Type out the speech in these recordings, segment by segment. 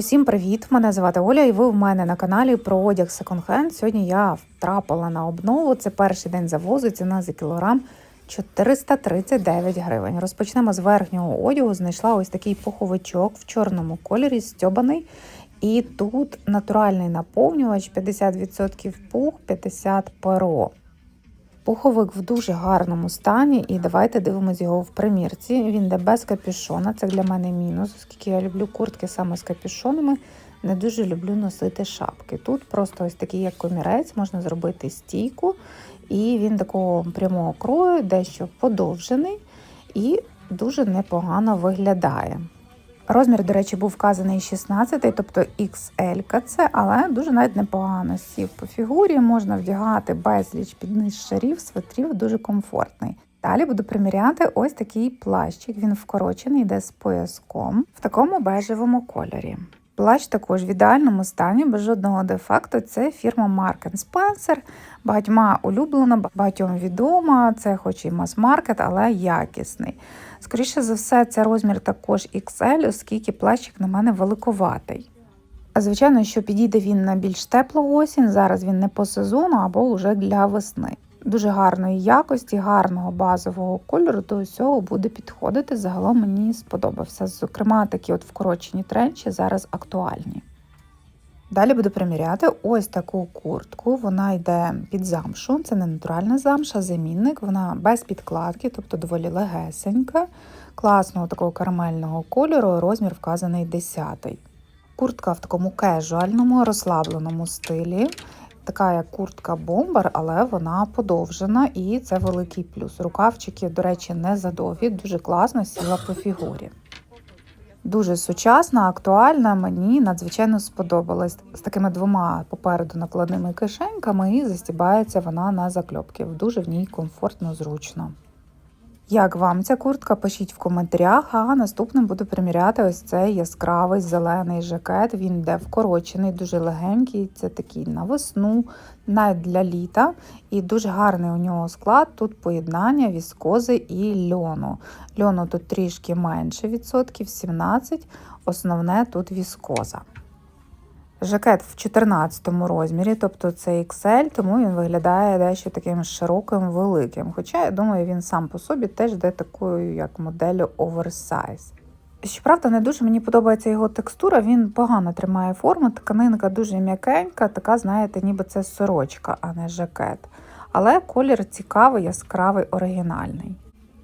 Усім привіт! Мене звати Оля, і ви в мене на каналі про одяг секонд-хенд. Сьогодні я втрапила на обнову. Це перший день завозу. Ціна за кілограм 439 гривень. Розпочнемо з верхнього одягу. Знайшла ось такий пуховичок в чорному кольорі, стьобаний. І тут натуральний наповнювач 50% пух, 50% перо. Пуховик в дуже гарному стані, і давайте дивимося його в примірці. Він йде без капюшона. Це для мене мінус, оскільки я люблю куртки саме з капюшонами. Не дуже люблю носити шапки. Тут просто ось такий як комірець, можна зробити стійку, і він такого прямого крою, дещо подовжений і дуже непогано виглядає. Розмір, до речі, був вказаний 16, тобто XL це, але дуже навіть непогано сів по фігурі. Можна вдягати безліч підниз шарів, свитрів, дуже комфортний. Далі буду приміряти ось такий плащик. Він вкорочений, йде з пояском в такому бежевому кольорі. Плащ також в ідеальному стані, без жодного дефекту. Це фірма Mark Spencer. Багатьма улюблена, багатьом відома. Це хоч і мас-маркет, але якісний. Скоріше за все, це розмір також XL, оскільки плащик на мене великоватий. Звичайно, що підійде він на більш теплу осінь. Зараз він не по сезону або вже для весни. Дуже гарної якості, гарного базового кольору до усього буде підходити. Загалом мені сподобався. Зокрема, такі от вкорочені тренчі зараз актуальні. Далі буду приміряти ось таку куртку. Вона йде під замшу. Це не натуральна замша, замінник. Вона без підкладки, тобто доволі легесенька, класного такого карамельного кольору, розмір вказаний 10. Куртка в такому кежуальному, розслабленому стилі. Така як куртка бомбер, але вона подовжена і це великий плюс. Рукавчики, до речі, не задовгі, дуже класно сіла по фігурі. Дуже сучасна, актуальна, мені надзвичайно сподобалась з такими двома попереду накладними кишеньками, і застібається вона на закльопки. Дуже в ній комфортно, зручно. Як вам ця куртка? Пишіть в коментарях, а наступним буду приміряти ось цей яскравий зелений жакет. Він йде вкорочений, дуже легенький. Це такий на весну, навіть для літа. І дуже гарний у нього склад. Тут поєднання віскози і льону. Льону тут трішки менше відсотків, 17, основне тут віскоза. Жакет в 14 розмірі, тобто це XL, тому він виглядає дещо таким широким, великим. Хоча, я думаю, він сам по собі теж йде такою, як моделлю оверсайз. Щоправда, не дуже мені подобається його текстура, він погано тримає форму, тканинка дуже м'якенька, така, знаєте, ніби це сорочка, а не жакет. Але колір цікавий, яскравий, оригінальний.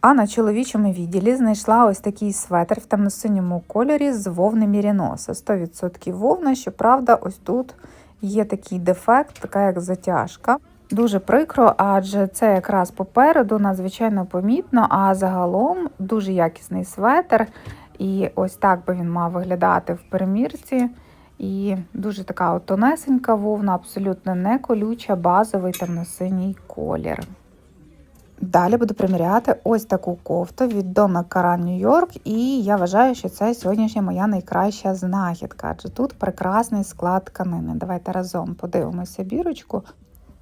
А на чоловічому відділі знайшла ось такий светр в темно-синьому кольорі з вовни Міріноса. 100% вовна, щоправда, ось тут є такий дефект, така як затяжка. Дуже прикро, адже це якраз попереду надзвичайно помітно, а загалом дуже якісний светр. І ось так би він мав виглядати в перемірці. І дуже така от тонесенька вовна, абсолютно не колюча, базовий темно-синій колір. Далі буду приміряти ось таку кофту від Donna Karan New York, і я вважаю, що це сьогоднішня моя найкраща знахідка, адже тут прекрасний склад тканини. Давайте разом подивимося бірочку.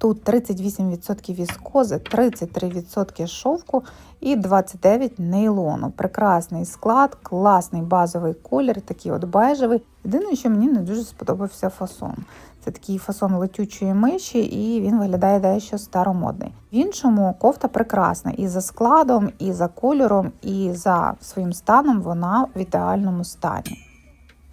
Тут 38% віскози, 33% шовку і 29% нейлону. Прекрасний склад, класний базовий колір, такий от бежевий. Єдине, що мені не дуже сподобався фасон. Це такий фасон летючої миші, і він виглядає дещо старомодний. В іншому кофта прекрасна і за складом, і за кольором, і за своїм станом вона в ідеальному стані.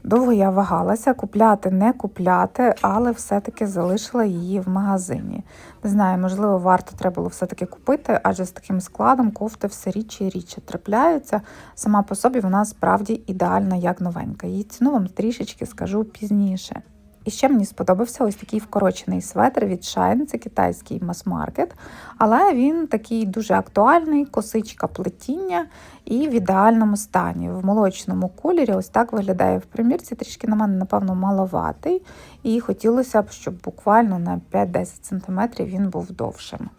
Довго я вагалася, купляти, не купляти, але все-таки залишила її в магазині. Не знаю, можливо, варто треба було все-таки купити, адже з таким складом кофти все рідше і рідше трапляються. Сама по собі вона справді ідеальна, як новенька. Її ціну вам трішечки скажу пізніше. І ще мені сподобався ось такий вкорочений светр від Shine, це китайський мас-маркет, але він такий дуже актуальний, косичка плетіння і в ідеальному стані. В молочному кольорі ось так виглядає в примірці, трішки на мене, напевно, маловатий. І хотілося б, щоб буквально на 5-10 см він був довшим.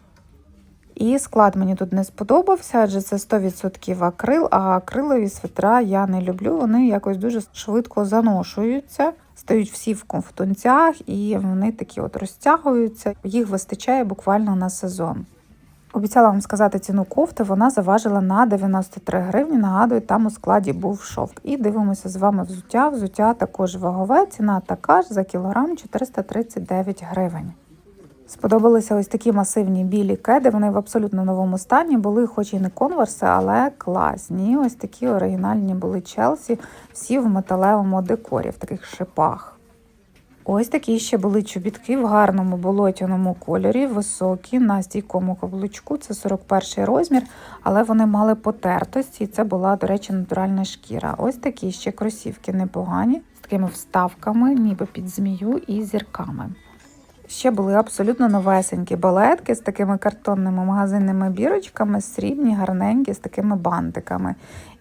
І склад мені тут не сподобався, адже це 100% акрил, а акрилові свитра я не люблю. Вони якось дуже швидко заношуються, стають всі в ковтунцях, і вони такі от розтягуються. Їх вистачає буквально на сезон. Обіцяла вам сказати ціну кофти, вона заважила на 93 гривні. Нагадую, там у складі був шовк. І дивимося з вами взуття. Взуття також вагове, ціна така ж за кілограм 439 гривень. Сподобалися ось такі масивні білі кеди. Вони в абсолютно новому стані були, хоч і не конверси, але класні. Ось такі оригінальні були Челсі, всі в металевому декорі, в таких шипах. Ось такі ще були чобітки в гарному болотяному кольорі, високі, на стійкому каблучку. Це 41 розмір, але вони мали потертості, і це була, до речі, натуральна шкіра. Ось такі ще кросівки непогані, з такими вставками, ніби під змію і зірками. Ще були абсолютно новесенькі балетки з такими картонними магазинними бірочками, срібні, гарненькі, з такими бантиками.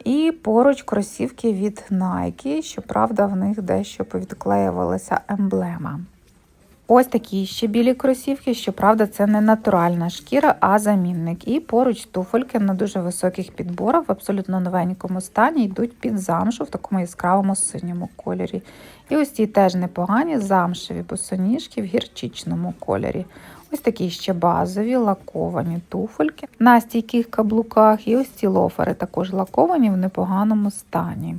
І поруч кросівки від Nike, щоправда, в них дещо повідклеювалася емблема. Ось такі ще білі кросівки, щоправда, це не натуральна шкіра, а замінник. І поруч туфельки на дуже високих підборах в абсолютно новенькому стані йдуть під замшу в такому яскравому синьому кольорі. І ось ці теж непогані замшеві босоніжки в гірчичному кольорі. Ось такі ще базові лаковані туфельки на стійких каблуках. І ось ці лофери також лаковані в непоганому стані.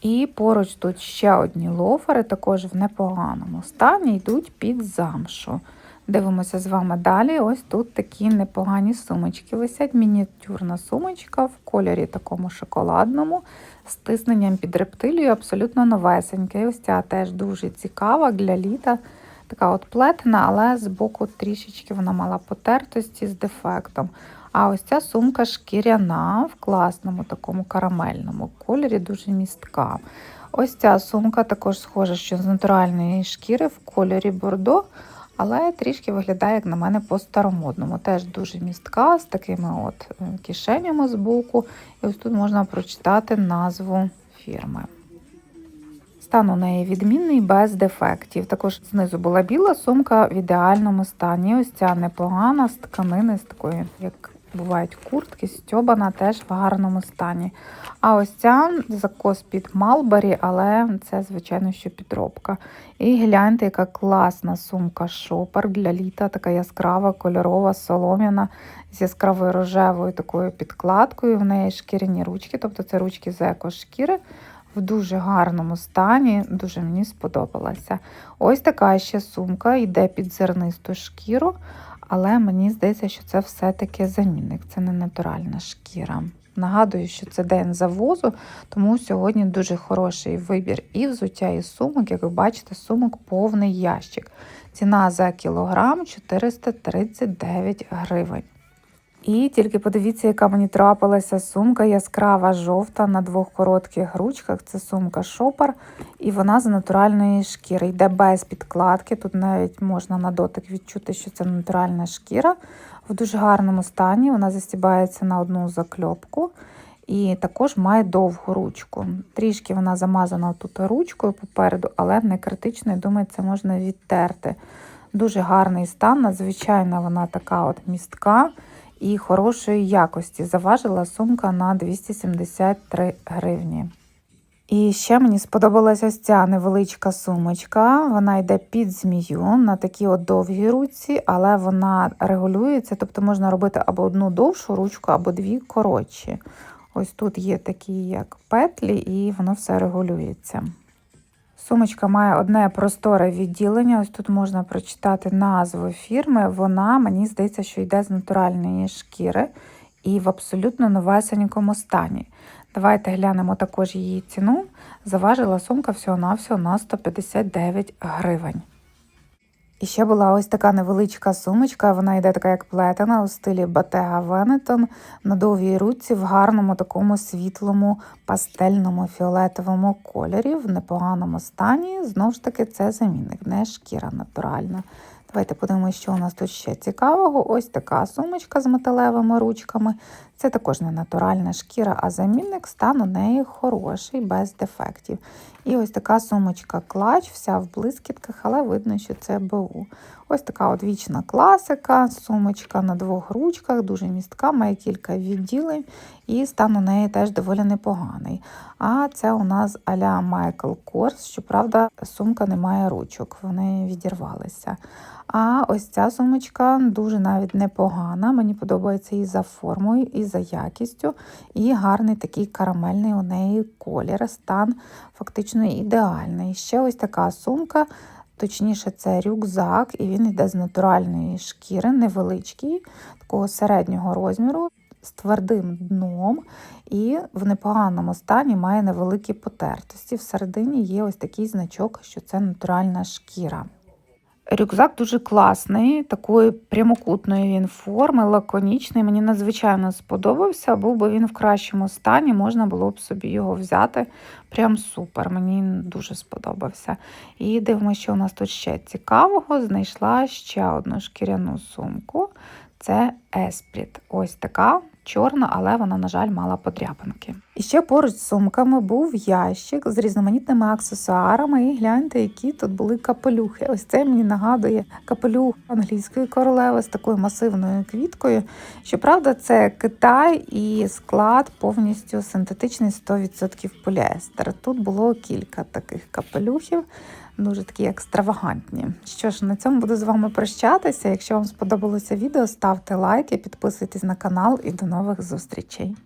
І поруч тут ще одні лофери, також в непоганому стані, йдуть під замшу. Дивимося з вами далі. Ось тут такі непогані сумочки. Висять мініатюрна сумочка в кольорі такому шоколадному, з тисненням під рептилію, абсолютно новесенька. І ось ця теж дуже цікава для літа. Така от плетена, але з боку трішечки вона мала потертості з дефектом. А ось ця сумка шкіряна в класному такому карамельному кольорі, дуже містка. Ось ця сумка також схожа, що з натуральної шкіри в кольорі бордо, але трішки виглядає, як на мене, по-старомодному. Теж дуже містка з такими от е, кишенями з боку. І ось тут можна прочитати назву фірми. Стан у неї відмінний, без дефектів. Також знизу була біла сумка в ідеальному стані. Ось ця непогана з тканини, з такої, як бувають куртки, стьобана теж в гарному стані. А ось ця закос під Малбері, але це, звичайно, що підробка. І гляньте, яка класна сумка шопер для літа, така яскрава, кольорова, солом'яна, з яскравою рожевою такою підкладкою. В неї шкіряні ручки, тобто це ручки з екошкіри. В дуже гарному стані, дуже мені сподобалася. Ось така ще сумка йде під зернисту шкіру, але мені здається, що це все-таки замінник, це не натуральна шкіра. Нагадую, що це день завозу, тому сьогодні дуже хороший вибір і взуття, і сумок. Як ви бачите, сумок повний ящик. Ціна за кілограм 439 гривень. І тільки подивіться, яка мені трапилася сумка яскрава жовта на двох коротких ручках. Це сумка шопер, і вона з натуральної шкіри. Йде без підкладки. Тут навіть можна на дотик відчути, що це натуральна шкіра. В дуже гарному стані. Вона застібається на одну закльопку. І також має довгу ручку. Трішки вона замазана тут ручкою попереду, але не критично, і думаю, це можна відтерти. Дуже гарний стан, надзвичайно вона така от містка і хорошої якості. Заважила сумка на 273 гривні. І ще мені сподобалася ось ця невеличка сумочка. Вона йде під змію на такій от довгій руці, але вона регулюється, тобто можна робити або одну довшу ручку, або дві коротші. Ось тут є такі як петлі, і воно все регулюється. Сумочка має одне просторе відділення. Ось тут можна прочитати назву фірми. Вона, мені здається, що йде з натуральної шкіри і в абсолютно новесенькому стані. Давайте глянемо також її ціну. Заважила сумка всього-навсього на 159 гривень. І ще була ось така невеличка сумочка, вона йде така, як плетена у стилі Bottega Venetton на довгій руці в гарному такому світлому пастельному фіолетовому кольорі, в непоганому стані. Знову ж таки, це замінник, не шкіра натуральна. Давайте подивимося, що у нас тут ще цікавого. Ось така сумочка з металевими ручками. Це також не натуральна шкіра, а замінник стан у неї хороший, без дефектів. І ось така сумочка клач, вся в блискітках, але видно, що це БУ. Ось така от вічна класика, сумочка на двох ручках, дуже містка, має кілька відділень, і стан у неї теж доволі непоганий. А це у нас аля Michael Kors, щоправда, сумка не має ручок, вони відірвалися. А ось ця сумочка дуже навіть непогана. Мені подобається і за формою, і за якістю, і гарний такий карамельний у неї колір. Стан фактично ідеальний. Ще ось така сумка. Точніше, це рюкзак, і він йде з натуральної шкіри, невеличкий, такого середнього розміру, з твердим дном, і в непоганому стані має невеликі потертості. Всередині є ось такий значок, що це натуральна шкіра. Рюкзак дуже класний, такої прямокутної він форми, лаконічний. Мені надзвичайно сподобався. Був би він в кращому стані, можна було б собі його взяти. Прям супер. Мені дуже сподобався. І дивимося, що у нас тут ще цікавого. Знайшла ще одну шкіряну сумку. Це Еспріт. Ось така чорна, але вона, на жаль, мала подряпинки. І ще поруч з сумками був ящик з різноманітними аксесуарами. І гляньте, які тут були капелюхи. Ось це мені нагадує капелюх англійської королеви з такою масивною квіткою. Щоправда, це Китай і склад повністю синтетичний 100% поліестер. Тут було кілька таких капелюхів. Дуже такі екстравагантні. Що ж, на цьому буду з вами прощатися. Якщо вам сподобалося відео, ставте лайки, підписуйтесь на канал і до нових зустрічей.